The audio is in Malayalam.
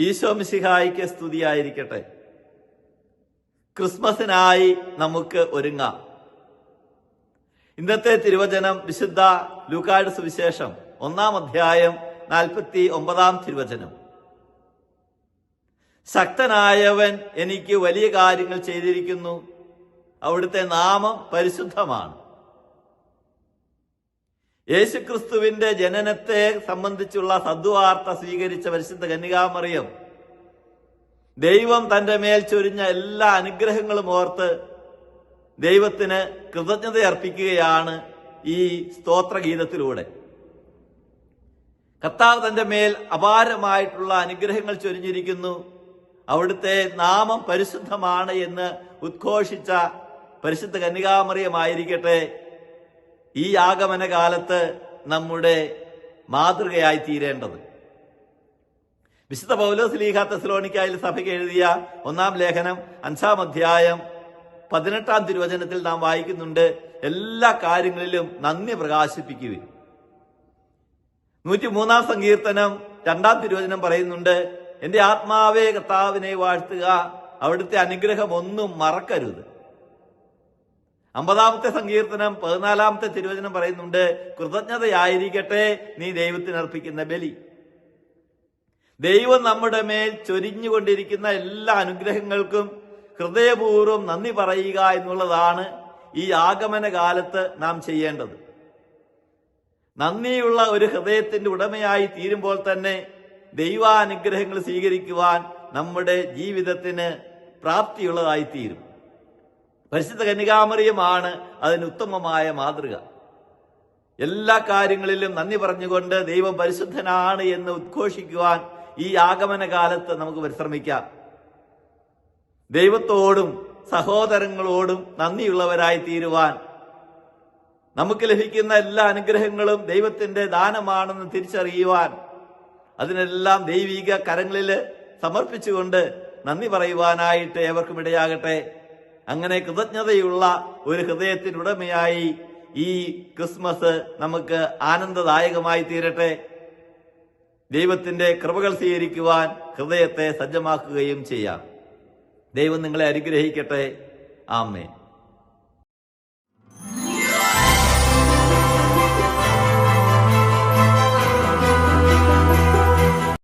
ഈശോ മിശിഹായിക്ക് സ്തുതിയായിരിക്കട്ടെ. ക്രിസ്മസിനായി നമുക്ക് ഒരുങ്ങാം. ഇന്നത്തെ തിരുവചനം വിശുദ്ധ ലൂക്കാട് സുവിശേഷം ഒന്നാം അധ്യായം നാൽപ്പത്തി ഒമ്പതാം തിരുവചനം. ശക്തനായവൻ എനിക്ക് വലിയ കാര്യങ്ങൾ ചെയ്തിരിക്കുന്നു. അവിടുത്തെ നാമം പരിശുദ്ധമാണ്. യേശുക്രിസ്തുവിന്റെ ജനനത്തെ സംബന്ധിച്ചുള്ള സദ്വാർത്ത സ്വീകരിച്ച പരിശുദ്ധ കന്യകാമറിയം. ദൈവം തന്റെ മേൽ ചൊരിഞ്ഞ എല്ലാ അനുഗ്രഹങ്ങളും ഓർത്ത് ദൈവത്തിന് കൃതജ്ഞത അർപ്പിക്കുകയാണ് ഈ സ്തോത്രഗീതത്തിലൂടെ. കർത്താവ് തന്റെ മേൽ അപാരമായിട്ടുള്ള അനുഗ്രഹങ്ങൾ ചൊരിഞ്ഞിരിക്കുന്നു. അവിടുത്തെ നാമം പരിശുദ്ധമാണ് എന്ന് ഉദ്ഘോഷിച്ച പരിശുദ്ധ കന്യകാമറിയമായിരിക്കട്ടെ. ഈ ആഗമന കാലത്ത് നമ്മുടെ മാതൃകയായി തീരേണ്ടത്. വിശുദ്ധ പൗലോസ് ലീഹ തെസ്ലോണിക്കായിൽ സഭയ്ക്ക് എഴുതിയ ഒന്നാം ലേഖനം അഞ്ചാം അധ്യായം പതിനെട്ടാം തിരുവചനത്തിൽ നാം വായിക്കുന്നുണ്ട്. എല്ലാ കാര്യങ്ങളിലും നന്ദി പ്രകാശിപ്പിക്കുക നൂറ്റി മൂന്നാം സങ്കീർത്തനം രണ്ടാം തിരുവചനം പറയുന്നുണ്ട് എന്റെ ആത്മാവേ കർത്താവിനെ വാഴ്ത്തുക അവിടുത്തെ അനുഗ്രഹം ഒന്നും മറക്കരുത്. അമ്പതാമത്തെ സങ്കീർത്തനം പതിനാലാമത്തെ തിരുവചനം പറയുന്നുണ്ട് കൃതജ്ഞതയായിരിക്കട്ടെ നീ ദൈവത്തിനർപ്പിക്കുന്ന ബലി. ദൈവം നമ്മുടെ മേൽ ചൊരിഞ്ഞുകൊണ്ടിരിക്കുന്ന എല്ലാ അനുഗ്രഹങ്ങൾക്കും ഹൃദയപൂർവം നന്ദി പറയുക എന്നുള്ളതാണ് ഈ ആഗമന കാലത്ത് നാം ചെയ്യേണ്ടത്. നന്ദിയുള്ള ഒരു ഹൃദയത്തിന്റെ ഉടമയായി തീരുമ്പോൾ തന്നെ ദൈവാനുഗ്രഹങ്ങൾ സ്വീകരിക്കുവാൻ നമ്മുടെ ജീവിതത്തിന് പ്രാപ്തിയുള്ളതായി തീരും പരിശുദ്ധ കന്യകാമറിയമാണ് അതിന് ഉത്തമമായ മാതൃക. എല്ലാ കാര്യങ്ങളിലും നന്ദി പറഞ്ഞുകൊണ്ട് ദൈവം പരിശുദ്ധനാണ് എന്ന് ഉദ്ഘോഷിക്കുവാൻ ഈ ആഗമന കാലത്ത് നമുക്ക് പരിശ്രമിക്കാം. ദൈവത്തോടും സഹോദരങ്ങളോടും നന്ദിയുള്ളവരായി തീരുവാൻ നമുക്ക് ലഭിക്കുന്ന എല്ലാ അനുഗ്രഹങ്ങളും ദൈവത്തിന്റെ ദാനമാണെന്ന് തിരിച്ചറിയുവാൻ അതിനെല്ലാം ദൈവിക കരങ്ങളിൽ സമർപ്പിച്ചുകൊണ്ട് നന്ദി പറയുവാനായിട്ട് ഏവർക്കും ഇടയാകട്ടെ. അങ്ങനെ കൃതജ്ഞതയുള്ള ഒരു ഹൃദയത്തിനുടമയായി ഈ ക്രിസ്മസ് നമുക്ക് ആനന്ദദായകമായി തീരട്ടെ. ദൈവത്തിന്റെ കൃപകൾ സ്വീകരിക്കുവാൻ ഹൃദയത്തെ സജ്ജമാക്കുകയും ചെയ്യാം. ദൈവം നിങ്ങളെ അനുഗ്രഹിക്കട്ടെ. ആമേ